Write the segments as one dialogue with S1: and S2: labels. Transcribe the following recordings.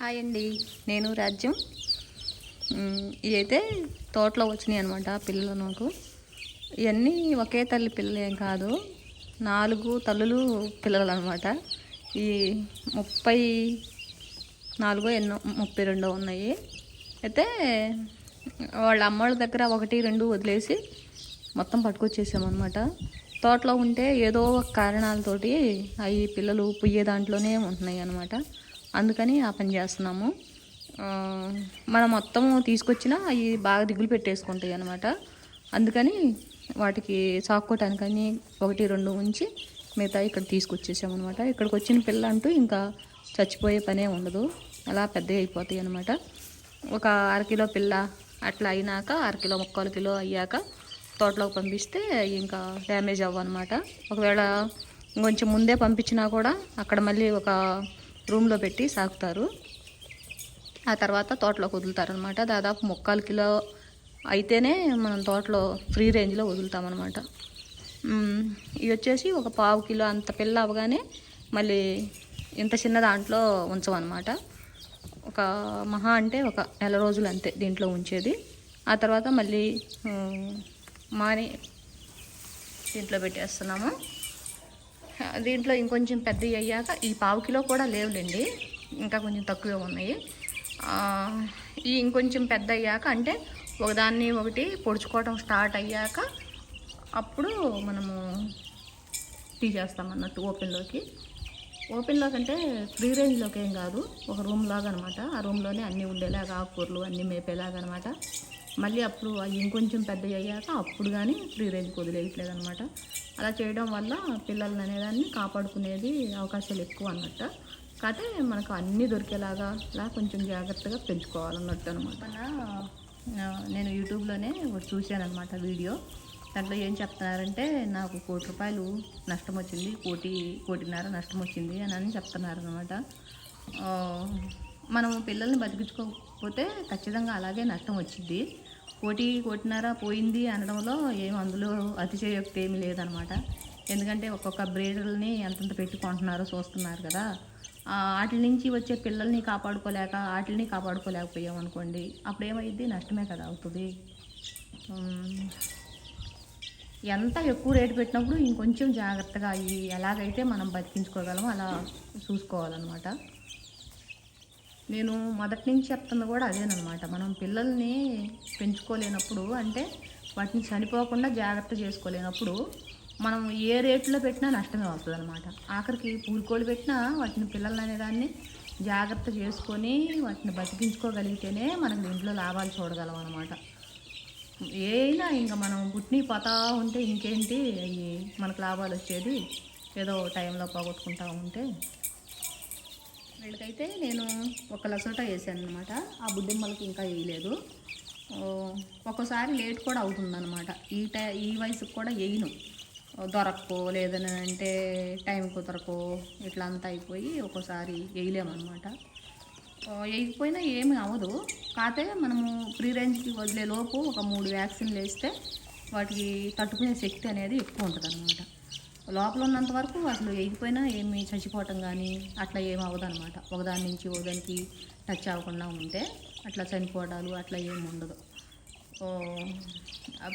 S1: Hi అండి. నేను రాజ్యం. ఇవైతే తోటలో వచ్చినాయి అనమాట పిల్లలు నాకు. ఇవన్నీ ఒకే తల్లి పిల్లలేం కాదు నాలుగు తల్లులు పిల్లలు అనమాట ఈ ముప్పై నాలుగో ఎన్నో ముప్పై రెండో ఉన్నాయి. అయితే వాళ్ళ అమ్మోళ్ళ దగ్గర ఒకటి రెండు వదిలేసి మొత్తం పట్టుకొచ్చేసామన్నమాట తోటలో ఉంటే ఏదో ఒక కారణాలతోటి అవి పిల్లలు పుయ్యే దాంట్లోనే ఉంటున్నాయి అనమాట అందుకని ఆ పని చేస్తున్నాము. మనం మొత్తము తీసుకొచ్చినా అవి బాగా దిగులు పెట్టేసుకుంటాయి అనమాట అందుకని వాటికి సాక్కోటానికని ఒకటి రెండు ఉంచి మిగతా ఇక్కడ తీసుకొచ్చేసామన్నమాట ఇక్కడికి వచ్చిన పిల్ల అంటూ ఇంకా చచ్చిపోయే పనే ఉండదు. అలా పెద్దగా అయిపోతాయి అనమాట ఒక అరకిలో పిల్ల అట్లా అయినాక అరకిలో ముక్కాలు కిలో అయ్యాక తోటలోకి పంపిస్తే ఇంకా డ్యామేజ్ అవ్వనమాట ఒకవేళ కొంచెం ముందే పంపించినా కూడా అక్కడ మళ్ళీ ఒక రూమ్లో పెట్టి సాకుతారు. ఆ తర్వాత తోటలోకి వదులుతారనమాట. దాదాపు ముక్కాలు కిలో అయితేనే మనం తోటలో ఫ్రీ రేంజ్లో వదులుతామన్నమాట ఇవి వచ్చేసి ఒక పావు కిలో అంత పిల్ల అవగానే మళ్ళీ ఇంత చిన్న దాంట్లో ఉంచమన్నమాట ఒక మహా అంటే ఒక నెల రోజులు అంతే దీంట్లో ఉంచేది. ఆ తర్వాత మళ్ళీ మాని దీంట్లో పెట్టేస్తున్నాము. దీంట్లో ఇంకొంచెం పెద్దవి అయ్యాక ఈ పావు కిలో కూడా లేవులేండి. ఇంకా కొంచెం తక్కువే ఉన్నాయి. ఈ ఇంకొంచెం పెద్ద అయ్యాక అంటే ఒకదాన్ని ఒకటి పొడుచుకోవడం స్టార్ట్ అయ్యాక అప్పుడు మనము తీసేస్తాం అన్నట్టు ఓపెన్లోకి. ఓపెన్లోకి అంటే ఫ్రీ రేంజ్లోకి ఏం కాదు. ఒక రూమ్ లాగా అనమాట ఆ రూమ్లోనే అన్నీ ఉండేలాగా ఆకుకూరలు అన్నీ మేపేలాగా అనమాట మళ్ళీ అప్పుడు అవి ఇంకొంచెం పెద్దవి అయ్యాక అప్పుడు కానీ ఫ్రీ రేంజ్కి వదిలేయట్లేదు అనమాట అలా చేయడం వల్ల పిల్లల్ని అనేదాన్ని కాపాడుకునేది అవకాశాలు ఎక్కువ అన్నట్టు కాకపోతే మనకు అన్నీ దొరికేలాగా ఇలా కొంచెం జాగ్రత్తగా పెంచుకోవాలన్నట్టు అనమాట నేను యూట్యూబ్లోనే ఒకటి చూశాను వీడియో. దాంట్లో ఏం చెప్తున్నారంటే నాకు కోటి రూపాయలు నష్టం వచ్చింది కోటి కోటిన్నర నష్టం వచ్చింది అని అని చెప్తున్నారు అనమాట మనం పిల్లల్ని బతికించుకోకపోతే ఖచ్చితంగా అలాగే నష్టం వచ్చింది కోటి కొట్టినారా పోయింది అనడంలో ఏం అందులో అతిశయోక్తి ఏమీ లేదనమాట. ఎందుకంటే ఒక్కొక్క బ్రీడర్ని ఎంతంత పెట్టుకుంటున్నారో చూస్తున్నారు కదా. ఆ, వాటి నుంచి వచ్చే పిల్లల్ని కాపాడుకోలేక వాటిని కాపాడుకోలేకపోయాం అనుకోండి అప్పుడు ఏమైంది నష్టమే కదా అవుతుంది. ఎంత ఎక్కువ రేటు పెట్టినప్పుడు ఇంకొంచెం జాగ్రత్తగా అవి ఎలాగైతే మనం బతికించుకోగలమో అలా చూసుకోవాలన్నమాట. నేను మొదటి నుంచి చెప్తుంది కూడా అదేనమాట మనం పిల్లల్ని పెంచుకోలేనప్పుడు అంటే వాటిని చనిపోకుండా జాగ్రత్త చేసుకోలేనప్పుడు మనం ఏ రేట్లో పెట్టినా నష్టమే అవుతుంది అనమాట ఆఖరికి పూరుకోళ్ళు పెట్టినా వాటిని పిల్లలు అనేదాన్ని జాగ్రత్త చేసుకొని వాటిని బతికించుకోగలిగితేనే మనకు దీంట్లో లాభాలు చూడగలం అనమాట ఏదైనా ఇంకా మనం పుట్టిని పోతా ఉంటే ఇంకేంటి? అవి మనకు లాభాలు వచ్చేది ఏదో టైంలో పోగొట్టుకుంటా ఉంటే వీళ్ళకైతే నేను ఒక లసోటా వేసాను అనమాట ఆ బుడ్డిమ్మలకి ఇంకా వేయలేదు. ఒక్కోసారి లేట్ కూడా అవుతుందన్నమాట. ఈ టై ఈ వయసుకు కూడా వేయను. దొరక్కో లేదని అంటే టైం కుదరకో ఇట్లా అంతా అయిపోయి ఒక్కోసారి వేయలేమన్నమాట. వేయకపోయినా ఏమీ అవ్వదు. కాకపోతే మనము ప్రీ రేంజ్కి వదిలే లోపు ఒక మూడు వ్యాక్సిన్లు వేస్తే వాటికి తట్టుకునే శక్తి అనేది ఎక్కువ ఉంటుంది అనమాట లోపల ఉన్నంత వరకు అసలు ఎగిపోయినా ఏమి చచ్చిపోవటం కానీ అట్లా ఏమి అవ్వదు అనమాట ఒకదాని నుంచి ఒకదానికి టచ్ అవ్వకుండా ఉంటే అట్లా చనిపోవడాలు అట్లా ఏమి ఉండదు.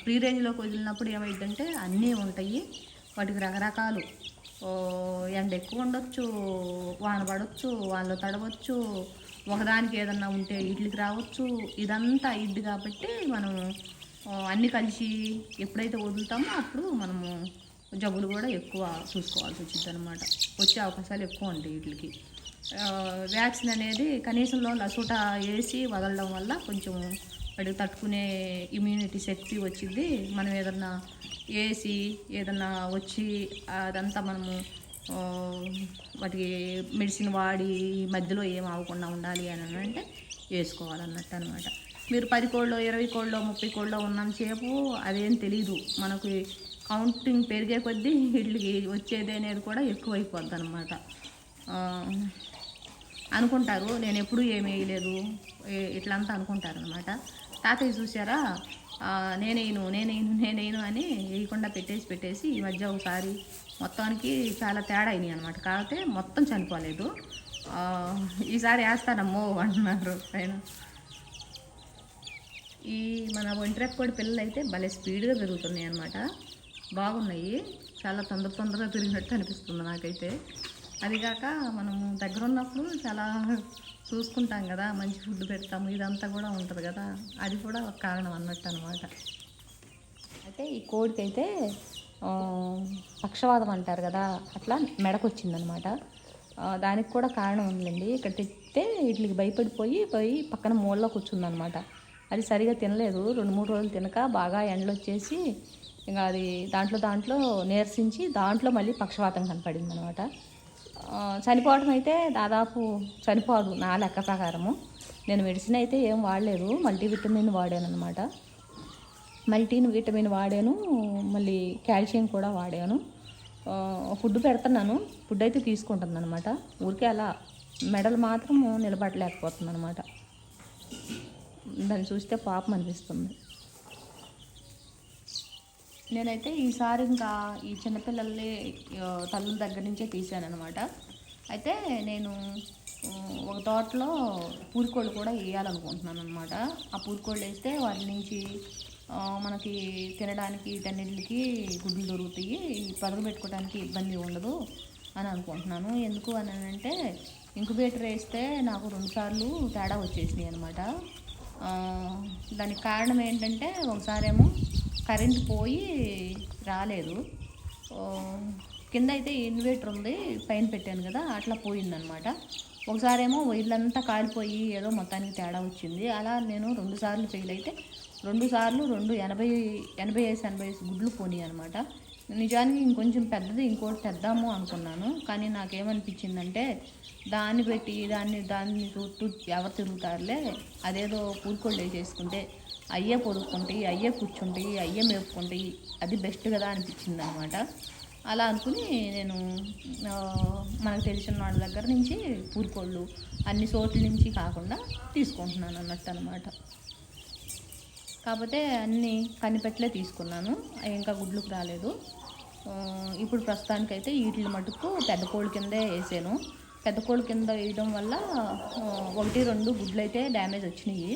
S1: ప్రీ రేంజ్లోకి వదిలినప్పుడు ఏమైందంటే అన్నీ ఉంటాయి. వాటికి రకరకాలు. ఎండ ఎక్కువ ఉండొచ్చు వాన పడవచ్చు వాళ్ళు తడవచ్చు ఒకదానికి ఏదన్నా ఉంటే ఇడ్లీకి రావచ్చు. ఇదంతా ఇడ్డు కాబట్టి మనం అన్నీ కలిసి ఎప్పుడైతే వదులుతామో అప్పుడు మనము జబ్బులు కూడా ఎక్కువ చూసుకోవాల్సి వచ్చింది అనమాట వచ్చే అవకాశాలు ఎక్కువ ఉంటాయి వీటికి. వ్యాక్సిన్ అనేది కనీసంలో లసూట వేసి వదలడం వల్ల కొంచెం వాడికి తట్టుకునే ఇమ్యూనిటీ శక్తి వచ్చింది. మనం ఏదన్నా వేసి ఏదన్నా వచ్చి అదంతా మనము వాటికి మెడిసిన్ వాడి ఈ మధ్యలో ఏం అవ్వకుండా ఉండాలి అని అంటే వేసుకోవాలన్నట్టు అనమాట మీరు పది కోళ్ళు ఇరవై కోళ్ళు ముప్పై కోళ్ళు ఉన్నంతసేపు అదేం తెలీదు. మనకు కౌంటింగ్ పెరిగే కొద్దీ వీళ్ళకి వచ్చేది అనేది కూడా ఎక్కువైపోద్ది అనమాట అనుకుంటారు. నేను ఎప్పుడూ ఏమి వేయలేదు. ఇట్లంతా అనుకుంటారు అనమాట తాతయ్య చూసారా నేనేను నేనేను నేనేను అని వేయకుండా పెట్టేసి పెట్టేసి ఈ మధ్య ఒకసారి మొత్తానికి చాలా తేడా అయినాయి అనమాట కాకపోతే మొత్తం చనిపోలేదు. ఈసారి వేస్తానమ్మో అంటున్నారు పైన ఈ మన ఒంటరి పిల్లలు అయితే భలే స్పీడ్గా పెరుగుతున్నాయి అనమాట బాగున్నాయి. చాలా తొందర తొందరగా తిరిగినట్టు అనిపిస్తుంది నాకైతే. అది కాక దగ్గర ఉన్నప్పుడు చాలా చూసుకుంటాం కదా మంచి ఫుడ్ పెడతాము ఇదంతా కూడా ఉంటుంది కదా. అది కూడా ఒక కారణం అన్నట్టు అనమాట అయితే ఈ కోడికైతే పక్షవాదం అంటారు కదా అట్లా మెడకొచ్చిందనమాట దానికి కూడా కారణం ఉందండి. ఇక్కడ తెస్తే వీటికి భయపడిపోయి పోయి పక్కన మూలలో కూర్చుందనమాట అది సరిగా తినలేదు. రెండు మూడు రోజులు తినక బాగా ఎండలు వచ్చేసి ఇంకా అది దాంట్లో దాంట్లో నీరసించి దాంట్లో మళ్ళీ పక్షవాతం కనపడింది అనమాట చనిపోవడం అయితే దాదాపు చనిపోదు నా లెక్క ప్రకారము. నేను మెడిసిన్ అయితే ఏం వాడలేదు మల్టీవిటమిన్ వాడాను అనమాట మల్టీన్ విటమిన్ వాడాను మళ్ళీ కాల్షియం కూడా వాడాను. ఫుడ్ పెడుతున్నాను ఫుడ్ అయితే తీసుకుంటుంది అనమాట ఊరికే అలా మెడలు మాత్రం నిలబడలేకపోతుంది అనమాట దాన్ని చూస్తే పాపం అనిపిస్తుంది. నేనైతే ఈసారి ఇంకా ఈ చిన్నపిల్లల్ని తల్లుల దగ్గర నుంచే తీశాను అనమాట అయితే నేను ఒక తోటలో పూరికోళ్ళు కూడా వేయాలనుకుంటున్నాను అనమాట ఆ పూరికోళ్ళు వేస్తే వాటి నుంచి మనకి తినడానికి వీటన్నిటికి గుడ్లు దొరుకుతాయి. పదవి పెట్టుకోవడానికి ఇబ్బంది ఉండదు అని అనుకుంటున్నాను. ఎందుకు అని అంటే ఇంకుబేటర్ వేస్తే నాకు రెండుసార్లు తేడా వచ్చేసినాయి అనమాట దానికి కారణం ఏంటంటే ఒకసారేమో కరెంట్ పోయి రాలేదు. కింద అయితే ఇన్వర్టర్ ఉంది పైన పెట్టాను కదా అట్లా పోయిందనమాట ఒకసారేమో వైర్లంతా కాలిపోయి ఏదో మొత్తానికి తేడా వచ్చింది. అలా నేను రెండు సార్లు ఫెయిల్ అయితే రెండు సార్లు రెండు ఎనభై ఎనభై ఐదు ఎనభై ఐదు గుడ్లు పోనీ అనమాట నిజానికి ఇంకొంచెం పెద్దది ఇంకోటి తెద్దాము అనుకున్నాను. కానీ నాకేమనిపించిందంటే దాన్ని పెట్టి దాన్ని దాన్ని చుట్టూ ఎవరు తిరుగుతారులే అదేదో పూరుకోళ్ళు వేసేసుకుంటే అయ్యే పొదుక్కుంటాయి అయ్యే కూర్చుంటాయి అయ్యే మేపుకుంటాయి అది బెస్ట్ కదా అనిపించింది అనమాట అలా అనుకుని నేను మనకు తెలిసిన వాళ్ళ దగ్గర నుంచి పూరుకోళ్ళు అన్ని చోట్ల నుంచి కాకుండా తీసుకుంటున్నాను అన్నట్టు అనమాట కాకపోతే అన్నీ కనిపెట్టలే తీసుకున్నాను. ఇంకా గుడ్లకు రాలేదు. ఇప్పుడు ప్రస్తుతానికైతే వీటిని మటుకు పెద్ద కోళ్ళ కిందే వేసాను. పెద్ద కోళ్ళ కింద వేయడం వల్ల ఒకటి రెండు గుడ్లు అయితే డ్యామేజ్ వచ్చినాయి.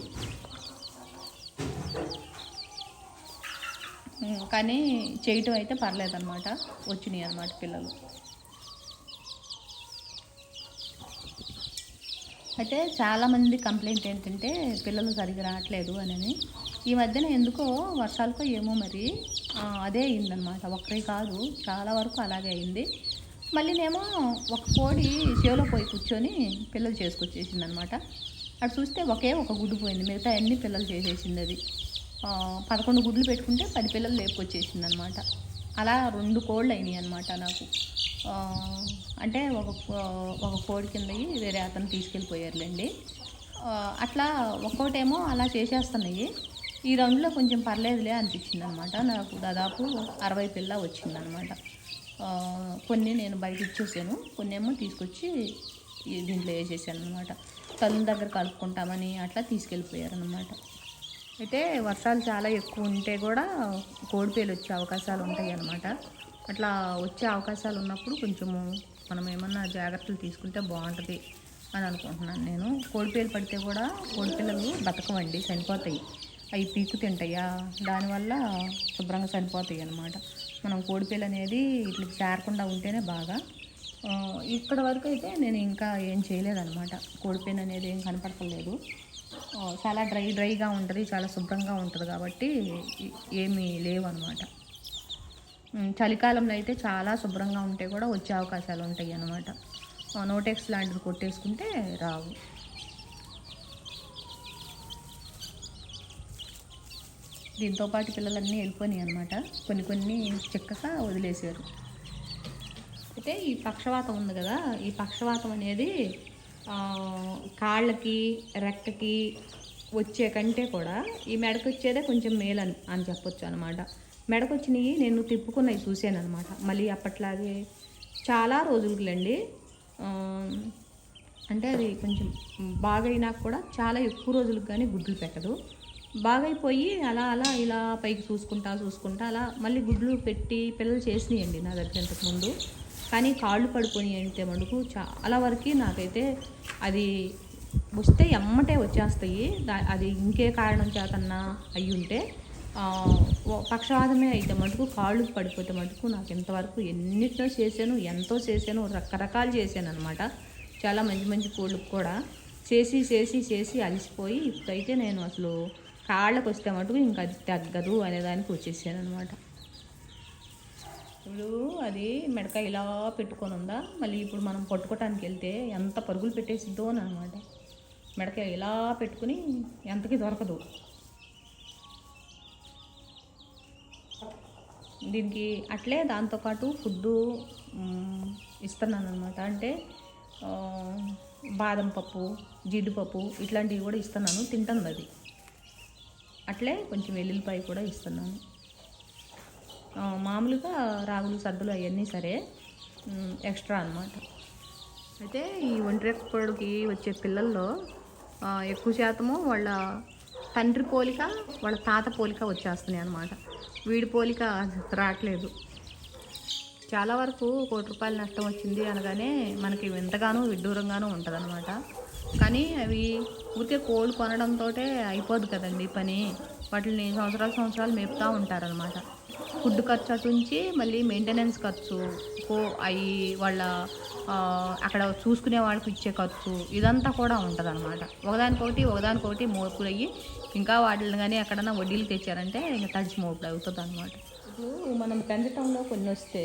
S1: కానీ చేయటం అయితే పర్లేదన్నమాట. వచ్చినాయి అన్నమాట పిల్లలు. అయితే చాలామంది కంప్లైంట్ ఏంటంటే పిల్లలు సరిగ్గా రావట్లేదు అని ఈ మధ్యన ఎందుకో వర్షాలకో ఏమో మరి అదే అయిందనమాట ఒక్కరే కాదు చాలా వరకు అలాగే అయింది. మళ్ళీనేమో ఒక కోడి చేలో పోయి కూర్చొని పిల్లలు చేసుకొచ్చేసింది అనమాట అటు చూస్తే ఒకే ఒక గుడ్డు పోయింది. మిగతా అన్ని పిల్లలు చేసేసింది అది. పదకొండు గుడ్లు పెట్టుకుంటే పది పిల్లలు లేపుకొచ్చేసింది అనమాట అలా రెండు కోళ్ళు అయినాయి అనమాట నాకు అంటే ఒక ఒక కోడి కిందకి వేరే అతను తీసుకెళ్ళిపోయారులేండి. అట్లా ఒక్కోటేమో అలా చేసేస్తున్నాయి. ఈ రౌండ్లో కొంచెం పర్లేదులే అనిపించింది అనమాట నాకు దాదాపు అరవై పిల్ల వచ్చిందనమాట. కొన్ని నేను బయట ఇచ్చేసాను కొన్ని ఏమో తీసుకొచ్చి దీంట్లో వేసేసాను అనమాట తల్లి దగ్గర కలుపుకుంటామని అట్లా తీసుకెళ్ళిపోయారనమాట అయితే వర్షాలు చాలా ఎక్కువ ఉంటే కూడా కోడిపేలు వచ్చే అవకాశాలు ఉంటాయి అన్నమాట అట్లా వచ్చే అవకాశాలు ఉన్నప్పుడు కొంచెము మనం ఏమన్నా జాగ్రత్తలు తీసుకుంటే బాగుంటుంది అని అనుకుంటున్నాను నేను. కోడిపేలు పడితే కూడా కోడిపిల్లలు బతకవండి చనిపోతాయి. అవి పీకు తింటాయా? దానివల్ల శుభ్రంగా చనిపోతాయి అన్నమాట మనం కోడిపేలు అనేది ఇట్లా చేరకుండా ఉంటేనే బాగా ఇక్కడ వరకు అయితే నేను ఇంకా ఏం చేయలేదన్నమాట. కోడిపేను అనేది ఏం కనపడలేదు చాలా డ్రై డ్రైగా ఉంటుంది చాలా శుభ్రంగా ఉంటుంది కాబట్టి ఏమీ లేవు అనమాట చలికాలంలో అయితే చాలా శుభ్రంగా ఉంటే కూడా వచ్చే అవకాశాలు ఉంటాయి అన్నమాట. నోటెక్స్ లాంటివి కొట్టేసుకుంటే రావు. దీంతో పాటు పిల్లలన్నీ వెళ్ళిపోయినాయి అనమాట కొన్ని కొన్ని చిక్కక వదిలేశారు. అయితే ఈ పక్షవాతం ఉంది కదా ఈ పక్షవాతం అనేది కాళ్ళకి రెక్కకి వచ్చే కంటే కూడా ఈ మెడకు వచ్చేదే కొంచెం మేలు అని అని చెప్పొచ్చు అనమాట మెడకు వచ్చినవి నేను తిప్పుకున్నవి చూశాను అనమాట మళ్ళీ అప్పట్లాగే చాలా రోజులకులండి అంటే అది కొంచెం బాగైనా కూడా చాలా ఎక్కువ రోజులకు కానీ గుడ్లు పెట్టదు. బాగైపోయి అలా అలా ఇలా పైకి చూసుకుంటా చూసుకుంటా అలా మళ్ళీ గుడ్లు పెట్టి పిల్లలు చేసినాయండి నా దగ్గర ఇంతకుముందు కానీ కాళ్ళు పడుకొని అంటే మటుకు చాలా వరకు నాకైతే అది వస్తే ఎమ్మటే వచ్చేస్తాయి. అది ఇంకే కారణం చేతన్నా అయ్యి ఉంటే పక్షవాదమే అయితే మటుకు కాళ్ళు పడిపోతే మటుకు నాకు ఇంతవరకు ఎన్నిటినో చేశాను ఎంతో చేశాను రకరకాలు చేశాను అనమాట చాలా మంచి మంచి కోళ్ళకు కూడా చేసి చేసి చేసి అలసిపోయి ఇప్పుడైతే నేను అసలు కాళ్ళకు వస్తే మటుకు ఇంకా అది తగ్గదు అనేదానికి వచ్చేసాను అనమాట ఇప్పుడు అది మెడక ఇలా పెట్టుకొని ఉందా? మళ్ళీ ఇప్పుడు మనం పట్టుకోవటానికి వెళ్తే ఎంత పరుగులు పెట్టేసిద్దో అని అనమాట. మెడక ఇలా పెట్టుకుని ఎంతకి దొరకదు. దీనికి అట్లే దాంతోపాటు ఫుడ్డు ఇస్తున్నాను అనమాట అంటే బాదం పప్పు జీడిపప్పు ఇట్లాంటివి కూడా ఇస్తున్నాను తింటుంది అది. అట్లే కొంచెం వెల్లుల్లిపాయ కూడా ఇస్తున్నాను. మామూలుగా రాగులు సద్దులు అవన్నీ సరే. ఎక్స్ట్రా అన్నమాట. అయితే ఈ ఒంటరిప్పటికి వచ్చే పిల్లల్లో ఎక్కువ శాతము వాళ్ళ తండ్రి పోలిక వాళ్ళ తాత పోలిక వచ్చేస్తున్నాయి అనమాట వీడి పోలిక రావట్లేదు. చాలా వరకు కోటి రూపాయలు నష్టం వచ్చింది అనగానే మనకి వింతగానో విడ్డూరంగానూ ఉంటుంది అనమాట కానీ అవి ఊరికే కోళ్ళు కొనడంతో అయిపోదు కదండి పని. వాటిని సంవత్సరాలు సంవత్సరాలు మేపుతూ ఉంటారనమాట ఫుడ్ ఖర్చు అటు నుంచి మళ్ళీ మెయింటెనెన్స్ ఖర్చు కో అవి వాళ్ళ అక్కడ చూసుకునే వాళ్ళకి ఇచ్చే ఖర్చు ఇదంతా కూడా ఉంటుంది అనమాట ఒకదానికొకటి ఒకదానికొకటి మోపులు అయ్యి ఇంకా వాటిని కానీ ఎక్కడన్నా వడ్డీలు తెచ్చారంటే ఇంకా తడిచి మోపులు అవుతుంది అనమాట ఇప్పుడు మనం పెంచటంలో కొన్ని వస్తే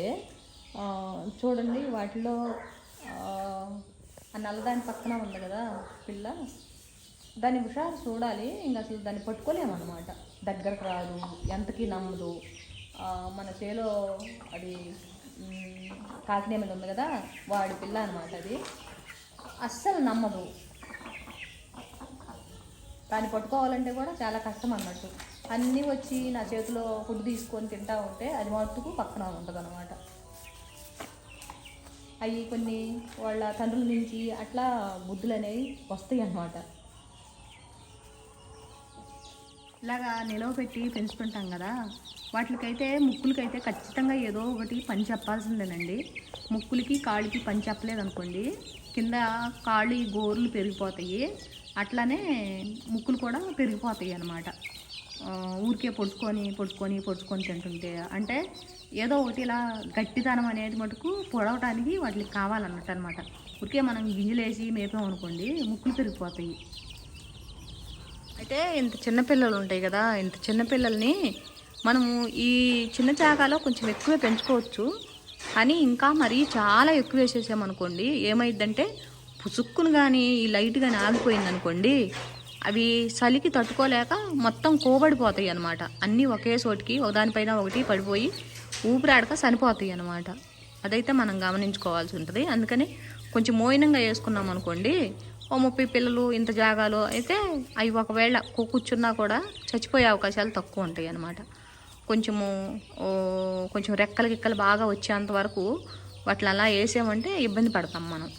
S1: చూడండి వాటిలో ఆ నల్లదాని పక్కన ఉంది కదా పిల్ల. దాని హుషారు చూడాలి ఇంకా అసలు దాన్ని పట్టుకోలేమన్నమాట. దగ్గరకు రాదు ఎంతకి నమ్మదు. మన చేలో అది మ్, కాకినేమలు ఉంది కదా వాడి పిల్ల అనమాట అది. అస్సలు నమ్మదు. దాన్ని పట్టుకోవాలంటే కూడా చాలా కష్టం అన్నట్టు. అన్నీ వచ్చి నా చేతిలో ఫుడ్ తీసుకొని తింటా ఉంటే అది మట్టుకు పక్కన ఉంటుంది అనమాట అవి కొన్ని వాళ్ళ తండ్రుల నుంచి అట్లా బుద్ధులు అనేవి వస్తాయి అన్నమాట ఇలాగా నిలవ పెట్టి పెంచుతుంటాం కదా వాటికైతే ముక్కులకైతే ఖచ్చితంగా ఏదో ఒకటి పని చెప్పాల్సిందేనండి. ముక్కులకి కాళ్ళకి పని చెప్పలేదు అనుకోండి కింద కాళ్ళు గోర్లు పెరిగిపోతాయి. అట్లానే ముక్కులు కూడా పెరిగిపోతాయి అన్నమాట. ఊరికే పొడుచుకొని పొడుచుకొని పొడుచుకొని తింటుంటే. అంటే ఏదో ఒకటి ఇలా గట్టితనం అనేది మటుకు పొడవటానికి వాటికి కావాలన్నట్టు అనమాట ఊరికే మనం గింజలేసి మేపాం అనుకోండి ముక్కులు పెరిగిపోతాయి. అయితే ఇంత చిన్నపిల్లలు ఉంటాయి కదా ఇంత చిన్నపిల్లల్ని మనము ఈ చిన్న జాగాలో కొంచెం ఎక్కువే పెంచుకోవచ్చు. కానీ ఇంకా మరీ చాలా ఎక్కువ వేసేసామనుకోండి ఏమైందంటే పుసుక్కును కానీ ఈ లైట్ కానీ ఆగిపోయింది అనుకోండి అవి చలికి తట్టుకోలేక మొత్తం కోబడిపోతాయి అన్నమాట. అన్నీ ఒకే చోటికి ఒకదానిపైన ఒకటి పడిపోయి ఊపిరాడక చనిపోతాయి అన్నమాట. అదైతే మనం గమనించుకోవాల్సి ఉంటుంది. అందుకని కొంచెం మోయినంగా వేసుకున్నాం అనుకోండి ఓ ముప్పై పిల్లలు ఇంత జాగాలో అయితే అవి ఒకవేళ కూర్చున్నా కూడా చచ్చిపోయే అవకాశాలు తక్కువ ఉంటాయి అన్నమాట. కొంచెము కొంచెం రెక్కలు గిక్కలు బాగా వచ్చేంత వరకు వాటిని అలా వేసామంటే ఇబ్బంది పడతాం మనం.